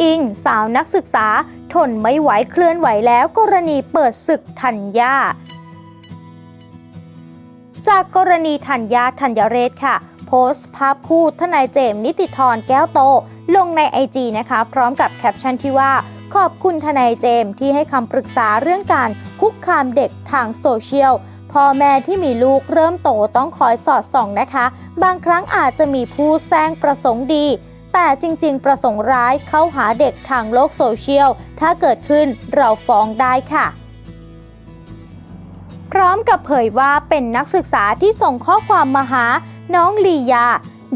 อิง สาวนักศึกษา ทนไม่ไหวเคลื่อนไหวแล้วกรณีเปิดศึกธัญญาจากกรณีธัญญาธัญเรศค่ะ โพสต์ภาพคู่ทนายเจมส์นิติธรแก้วโต ลงใน IG นะคะ พร้อมกับแคปชั่นที่ว่า ขอบคุณทนายเจมส์ที่ให้คำปรึกษาเรื่องการคุกคามเด็กทางโซเชียลพ่อแม่ที่มีลูกเริ่มโตต้องคอยสอดส่องนะคะ บางครั้งอาจจะมีผู้แซงประสงค์ดี แต่จริงๆ ประสงค์ร้ายเข้าหาเด็กทางโลกโซเชียล ถ้าเกิดขึ้นเราฟ้องได้ค่ะพร้อมกับเผยว่าเป็นนักศึกษาที่ส่งข้อความมาหาน้องลียา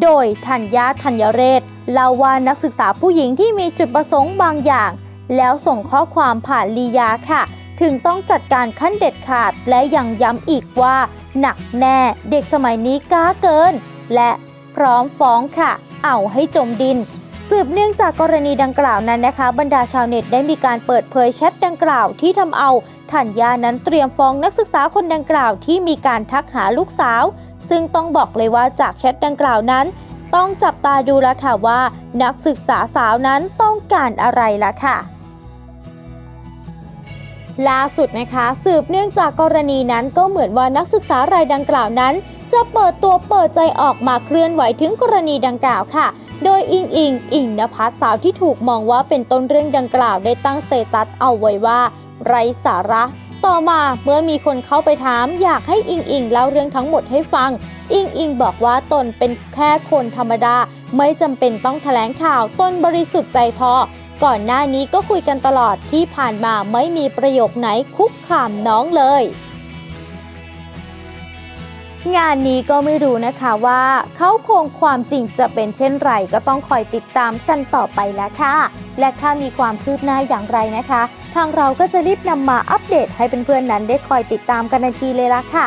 โดยธัญญาธัญเรศเล่าว่านักศึกษาผู้หญิงที่มีจุดประสงค์บางอย่าง แล้วส่งข้อความผ่านลียาค่ะ ถึงต้องจัดการขั้นเด็ดขาดและยังย้ำอีกว่า หนักแน่เด็กสมัยนี้กล้าเกิน และ พร้อมฟ้องค่ะ เอาให้จมดิน สืบเนื่องจากกรณีดังกล่าวนั้นนะคะ บรรดาชาวเน็ตได้มีการเปิดเผยแชทดังกล่าวที่ทำเอาธัญญานั้นเตรียมฟ้องนักศึกษาคนดังกล่าวที่มีการทักหาลูกสาว ซึ่งต้องบอกเลยว่าจากแชทดังกล่าวนั้น ต้องจับตาดูแล้วค่ะว่า นักศึกษาสาวนั้นต้องการอะไรละค่ะ ล่าสุดนะคะ สืบเนื่องจากกรณีนั้นก็เหมือนว่านักศึกษารายดังกล่าวนั้น จะเปิดตัวเปิดใจออกมาเคลื่อนไหวถึงกรณีดังกล่าวค่ะ โดยอิงอิงอิงนภัสสาวที่ถูกมองว่าเป็นต้นเรื่องดังกล่าวได้ตั้งเตตัสเอาไว้ว่า ไร้สาระ ต่อมาเมื่อมีคนเข้าไปถาม อยากให้อิงอิงเล่าเรื่องทั้งหมดให้ฟัง อิงอิงบอกว่าตนเป็นแค่คนธรรมดา ไม่จำเป็นต้องแถลงข่าวตนบริสุทธิ์ใจพอ ก่อนหน้านี้ก็คุยกันตลอดที่ผ่านมาไม่มีประโยคไหนคุกคามน้องเลย งานนี้ก็ไม่รู้นะคะว่าเขาคงความจริงจะเป็นเช่นไรก็ต้องคอยติดตามกันต่อไปแล้วค่ะ และถ้ามีความคืบหน้าอย่างไรนะคะ ทางเราก็จะรีบนำมาอัปเดตให้เพื่อนๆนั้นได้คอยติดตามกันทันทีเลยละค่ะ